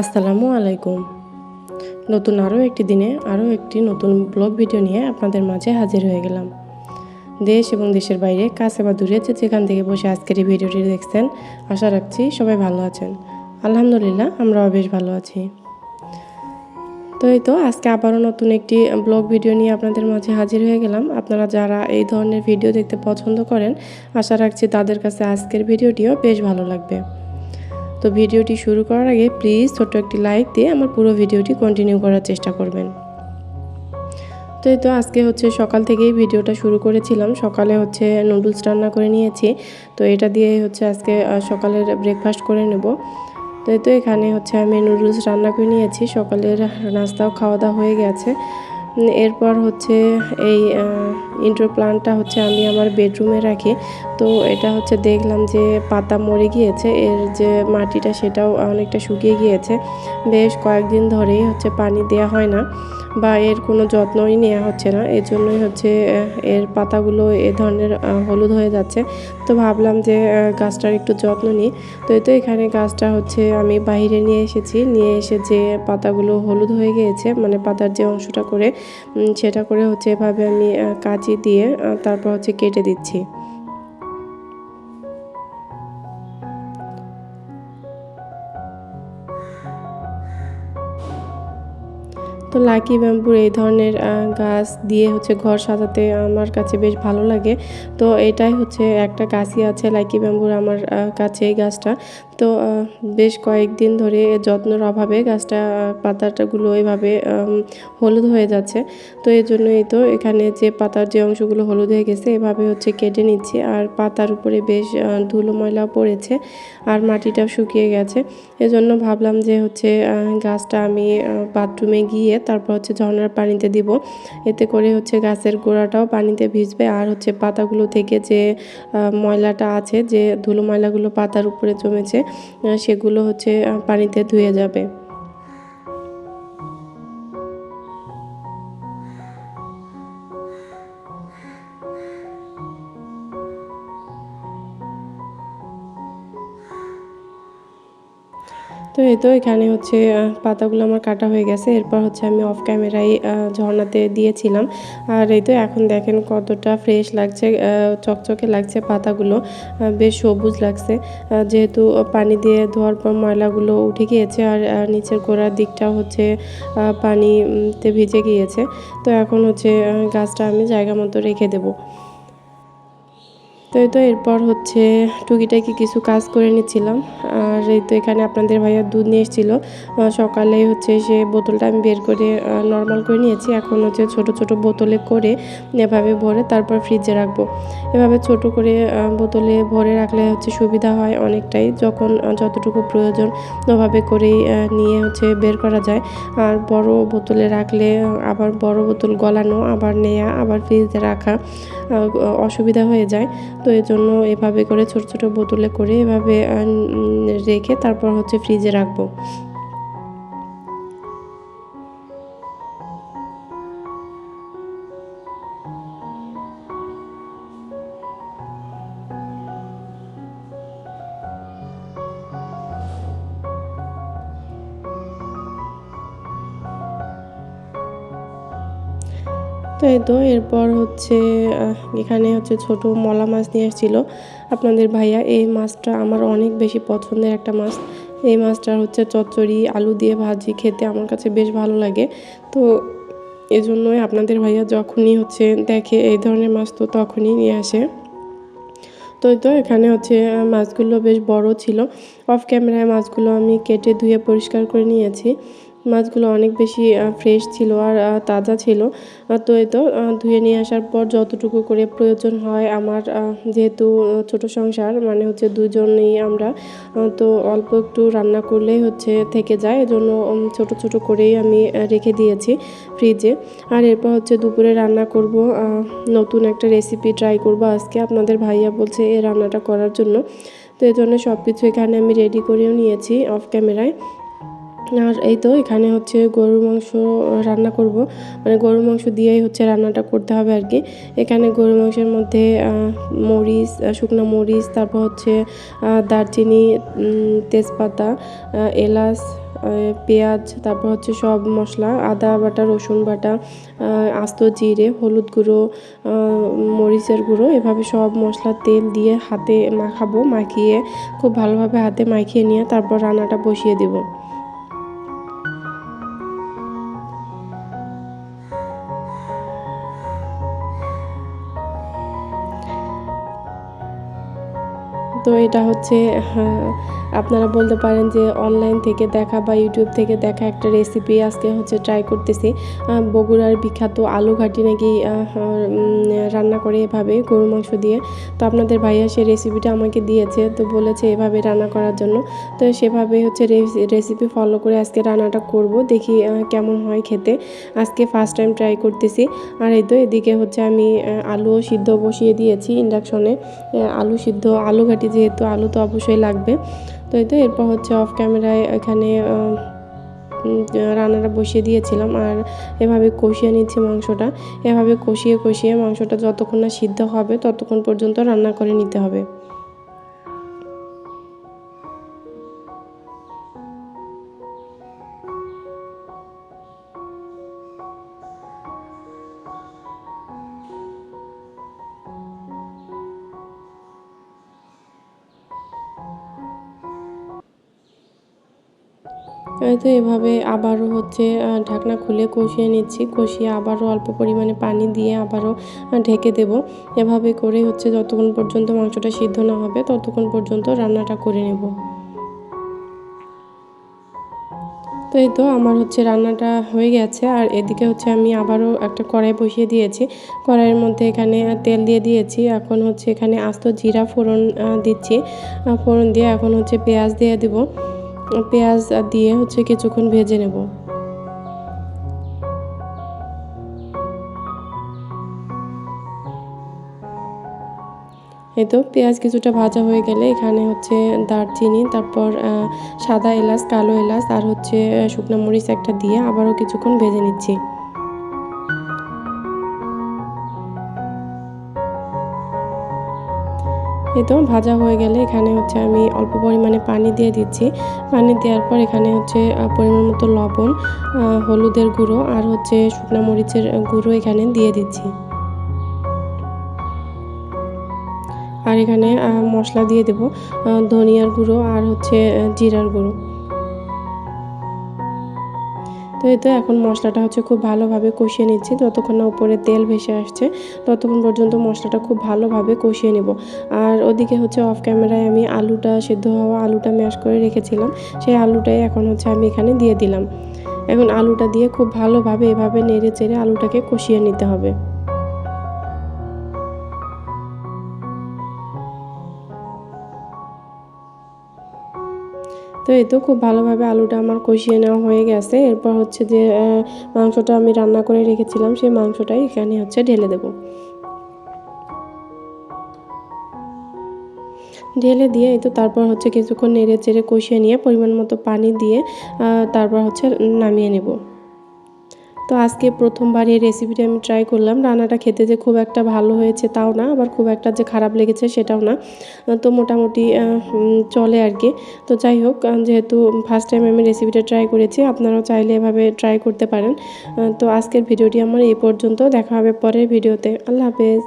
আসসালামু আলাইকুম। নতুন আরও একটি দিনে আরও একটি নতুন ব্লগ ভিডিও নিয়ে আপনাদের মাঝে হাজির হয়ে গেলাম। দেশ এবং দেশের বাইরে, কাছে বা দূরে যে যেখান থেকে বসে আজকের এই ভিডিওটি দেখছেন, আশা রাখছি সবাই ভালো আছেন। আলহামদুলিল্লাহ, আমরাও বেশ ভালো আছি। তো এই তো, আজকে আবারও নতুন একটি ব্লগ ভিডিও নিয়ে আপনাদের মাঝে হাজির হয়ে গেলাম। আপনারা যারা এই ধরনের ভিডিও দেখতে পছন্দ করেন, আশা রাখছি তাদের কাছে আজকের ভিডিওটিও বেশ ভালো লাগবে। তো ভিডিওটি শুরু করার আগে প্লিজ ছোট্ট একটি লাইক দিয়ে আমার পুরো ভিডিওটি কন্টিনিউ করার চেষ্টা করবেন। তো এই তো আজকে হচ্ছে সকাল থেকেই ভিডিওটা শুরু করেছিলাম। সকালে হচ্ছে নুডলস রান্না করে নিয়েছি। তো এটা দিয়ে হচ্ছে আজকে সকালের ব্রেকফাস্ট করে নেব। তো এই তো এখানে হচ্ছে আমি নুডলস রান্না করে নিয়েছি। সকালের নাস্তাও খাওয়া দাওয়া হয়ে গেছে। এরপর হচ্ছে এই ইনডোর প্লান্টটা হচ্ছে আমি আমার বেডরুমে রাখি। তো এটা হচ্ছে দেখলাম যে পাতা মরে গিয়েছে, এর যে মাটিটা সেটাও অনেকটা শুকিয়ে গিয়েছে। বেশ কয়েকদিন ধরেই হচ্ছে পানি দেওয়া হয় না। বা এর কোনো যত্নই নেওয়া হচ্ছে না। এর জন্যই হচ্ছে এর পাতাগুলো এ ধরনের হলুদ হয়ে যাচ্ছে। তো ভাবলাম যে গাছটার একটু যত্ন নিই। তো এই তো এখানে গাছটা হচ্ছে আমি বাইরে নিয়ে এসেছি। নিয়ে এসে যে পাতাগুলো হলুদ হয়ে গিয়েছে মানে পাতার যে অংশটা করে সেটা করে হচ্ছে এভাবে আমি কাঁচি দিয়ে তারপর হচ্ছে কেটে দিচ্ছি। তো লাকি ব্যাম্বুর এই ধরনের গাছ দিয়ে হচ্ছে ঘর সাজাতে আমার কাছে বেশ ভালো লাগে। তো এটাই হচ্ছে একটা গাছই আছে লাকি ব্যাম্বুর আমার কাছে এই গাছটা। তো বেশ কয়েকদিন ধরে যত্নের অভাবে গাছটা পাতাটাগুলো এভাবে হলুদ হয়ে যাচ্ছে। তো এই জন্যই তো এখানে যে পাতার যে অংশগুলো হলুদ হয়ে গেছে, এভাবে হচ্ছে কেটে নিচ্ছি। আর পাতার উপরে বেশ ধুলো ময়লা পড়েছে আর মাটিটাও শুকিয়ে গেছে। এজন্য ভাবলাম যে হচ্ছে গাছটা আমি বাথরুমে গিয়ে তারপর হচ্ছে ঝর্নার পানিতে দিব। এতে করে হচ্ছে গাছের গোড়াটাও পানিতে ভিজবে আর হচ্ছে পাতাগুলো থেকে যে ময়লাটা আছে, যে ধুলো ময়লাগুলো পাতার উপরে জমেছে সেগুলো হচ্ছে পানিতে ধুয়ে যাবে। তো এই তো এখানে হচ্ছে পাতাগুলো আমার কাটা হয়ে গেছে। এরপর হচ্ছে আমি অফ ক্যামেরায় ঝর্নাতে দিয়েছিলাম। আর এই তো এখন দেখেন কতটা ফ্রেশ লাগছে চকচকে লাগছে পাতাগুলো। বেশ সবুজ লাগছে। যেহেতু পানি দিয়ে ধোয়ার পর ময়লাগুলো উঠে গিয়েছে আর নিচের গোড়ার দিকটা হচ্ছে পানিতে ভিজে গিয়েছে। তো এখন হচ্ছে গাছটা আমি জায়গা মতো রেখে দেবো। তো এই তো এরপর হচ্ছে টুকিটাকি কিছু কাজ করে নিচ্ছিলাম। আর এই তো এখানে আপনাদের ভাইয়া দুধ নিয়ে এসেছিল। সকালে হচ্ছে সে বোতলটা আমি বের করে নর্মাল করে নিয়েছি। এখন হচ্ছে ছোট ছোট বোতলে করে এভাবে ভরে তারপর ফ্রিজে রাখব। এভাবে ছোট করে বোতলে ভরে রাখলে হচ্ছে সুবিধা হয় অনেকটাই। যখন যতটুকু প্রয়োজন ওভাবে করেই নিয়ে হচ্ছে বের করা যায়। আর বড় বোতলে রাখলে, আবার বড় বোতল গলানো, আবার নেয়া, আবার ফ্রিজে রাখা অসুবিধা হয়ে যায়। তো এই জন্য এভাবে করে ছোট ছোট বোতলে করে এভাবে রেখে তারপর হচ্ছে ফ্রিজে রাখব। তো এই তো, এরপর হচ্ছে এখানে হচ্ছে ছোট মলা মাছ নিয়ে এসেছিল আপনাদের ভাইয়া, এই মাছটা আমার অনেক বেশি পছন্দের একটা মাছ। এই মাছটা হচ্ছে চচ্চড়ি, আলু দিয়ে ভাজি খেতে আমার কাছে বেশ ভালো লাগে। তো এই জন্যই আপনাদের ভাইয়া যখনই হচ্ছে দেখে এই ধরনের মাছ, তো তখনই নিয়ে আসে। তো তো, এখানে হচ্ছে মাছগুলো বেশ বড় ছিল। অফ ক্যামেরায় মাছগুলো আমি কেটে ধুয়ে পরিষ্কার করে নিয়েছি। মাছগুলো অনেক বেশি ফ্রেশ ছিল আর তাজা ছিল। তো এই তো ধুয়ে নিয়ে আসার পর যতটুকু করে প্রয়োজন হয় আমার যেহেতু ছোট সংসার মানে হচ্ছে দুজনেই আমরা তো অল্প একটু রান্না করলেই হচ্ছে থেকে যায়। এজন্য ছোট ছোট করেই আমি রেখে দিয়েছি ফ্রিজে আর এরপর হচ্ছে দুপুরে রান্না করব নতুন একটা রেসিপি ট্রাই করব আজকে। আপনাদের ভাইয়া বলছে এই রান্নাটা করার জন্য। তো এই জন্য সব কিছু এখানে আমি রেডি করেও নিয়েছি অফ ক্যামেরায় আর এই তো এখানে হচ্ছে গরুর মাংস রান্না করব। মানে গরুর মাংস দিয়েই হচ্ছে রান্নাটা করতে হবে আর কি। এখানে গরুর মাংসের মধ্যে মরিচ শুকনো মরিচ, তারপর হচ্ছে দারচিনি তেজপাতা এলাচ পেঁয়াজ, তারপর হচ্ছে সব মশলা, আদা বাটা, রসুন বাটা আস্ত জিরে, হলুদ গুঁড়ো মরিচের গুঁড়ো, এভাবে সব মশলা, তেল দিয়ে হাতে মাখাবো, মাখিয়ে, খুব ভালোভাবে হাতে মাখিয়ে নিয়ে তারপর রান্নাটা বসিয়ে দেবো। তো এটা হচ্ছে হ্যাঁ, আপনারা বলতে পারেন যে অনলাইন থেকে দেখা বা ইউটিউব থেকে দেখা একটা রেসিপি আজকে হচ্ছে ট্রাই করতেছি। বগুড়ার বিখ্যাত আলু ঘাটি নাকি রান্না করে এভাবে গরু মাংস দিয়ে। তো আপনাদের ভাইয়া সেই রেসিপিটা আমাকে দিয়েছে, তো বলেছে এভাবে রান্না করার জন্য। তো সেভাবে হচ্ছে রেসিপি ফলো করে আজকে রান্নাটা করব, দেখি কেমন হয় খেতে। আজকে ফার্স্ট টাইম ট্রাই করতেছি। আর এই তো এদিকে হচ্ছে আমি আলুও সিদ্ধ বসিয়ে দিয়েছি ইন্ডাকশনে আলু সিদ্ধ, আলু ঘাটি যেহেতু, আলু তো অবশ্যই লাগবে। তো এই তো এরপর হচ্ছে অফ ক্যামেরায় এখানে রান্নাটা বসিয়ে দিয়েছিলাম আর এভাবে কষিয়ে নিচ্ছি মাংসটা। এভাবে কষিয়ে কষিয়ে মাংসটা যতক্ষণ না সিদ্ধ হবে ততক্ষণ পর্যন্ত রান্না করে নিতে হবে। তো এভাবে আবারও হচ্ছে ঢাকনা খুলে কষিয়ে নিচ্ছি। কষিয়ে আবারও অল্প পরিমাণে পানি দিয়ে আবারও ঢেকে দেব। এভাবে করে হচ্ছে যতক্ষণ পর্যন্ত মাংসটা সিদ্ধ না হবে, ততক্ষণ পর্যন্ত রান্নাটা করে নেব। তো এই তো আমার হচ্ছে রান্নাটা হয়ে গেছে। আর এদিকে হচ্ছে আমি আবারও একটা কড়াই বসিয়ে দিয়েছি। কড়াইয়ের মধ্যে এখানে তেল দিয়ে দিয়েছি। এখন হচ্ছে এখানে আস্ত জিরা ফোড়ন দিচ্ছি। ফোড়ন দিয়ে এখন হচ্ছে পেঁয়াজ দিয়ে দেব। পেঁয়াজ দিয়ে হচ্ছে কিছুক্ষণ ভেজে নেব। এই তো, পেঁয়াজ কিছুটা ভাজা হয়ে গেলে এখানে হচ্ছে দারচিনি, তারপর সাদা এলাচ, কালো এলাচ, আর হচ্ছে শুকনো মরিচ একটা দিয়ে আবারও কিছুক্ষণ ভেজে নিচ্ছি। এই তো ভাজা হয়ে গেলে এখানে হচ্ছে আমি অল্প পরিমাণে পানি দিয়ে দিচ্ছি। পানি দেওয়ার পর এখানে হচ্ছে পরিমাণ মতো লবণ হলুদের গুঁড়ো আর হচ্ছে শুকনা মরিচের গুঁড়ো এখানে দিয়ে দিচ্ছি। আর এখানে মশলা দিয়ে দেব ধনিয়ার গুঁড়ো আর হচ্ছে জিরার গুঁড়ো। তো এই তো এখন মশলাটা হচ্ছে খুব ভালোভাবে কষিয়ে নিচ্ছি। যতক্ষণ না উপরে তেল ভেসে আসছে। ততক্ষণ পর্যন্ত মশলাটা খুব ভালোভাবে কষিয়ে নেব। আর ওদিকে হচ্ছে অফ ক্যামেরায় আমি আলুটা সেদ্ধ হওয়া আলুটা ম্যাশ করে রেখেছিলাম। সেই আলুটাই এখন হচ্ছে আমি এখানে দিয়ে দিলাম। এখন আলুটা দিয়ে খুব ভালোভাবে এভাবে নেড়ে চেড়ে আলুটাকে কষিয়ে নিতে হবে। তো এই তো খুব ভালোভাবে আলুটা আমার কষিয়ে নেওয়া হয়ে গেছে। এরপর হচ্ছে যে মাংসটা আমি রান্না করে রেখেছিলাম, সেই মাংসটাই এখানে হচ্ছে ঢেলে দেব। ঢেলে দিয়ে এই তো তারপর হচ্ছে কিছুক্ষণ নেড়ে চেড়ে কষিয়ে নিয়ে পরিমাণ মতো পানি দিয়ে তারপর হচ্ছে নামিয়ে নেব। তো আজকে প্রথমবার এই রেসিপিটা আমি ট্রাই করলাম। রান্নাটা খেতে যে খুব একটা ভালো হয়েছে তাও না, আবার খুব একটা যে খারাপ লেগেছে সেটাও না। তো মোটামুটি চলে আর কি। তো যাই হোক যেহেতু ফার্স্ট টাইম আমি রেসিপিটা ট্রাই করেছি, আপনারাও চাইলে এভাবে ট্রাই করতে পারেন। তো আজকের ভিডিওটি আমার এই পর্যন্ত। দেখা হবে পরের ভিডিওতে আল্লাহ হাফেজ।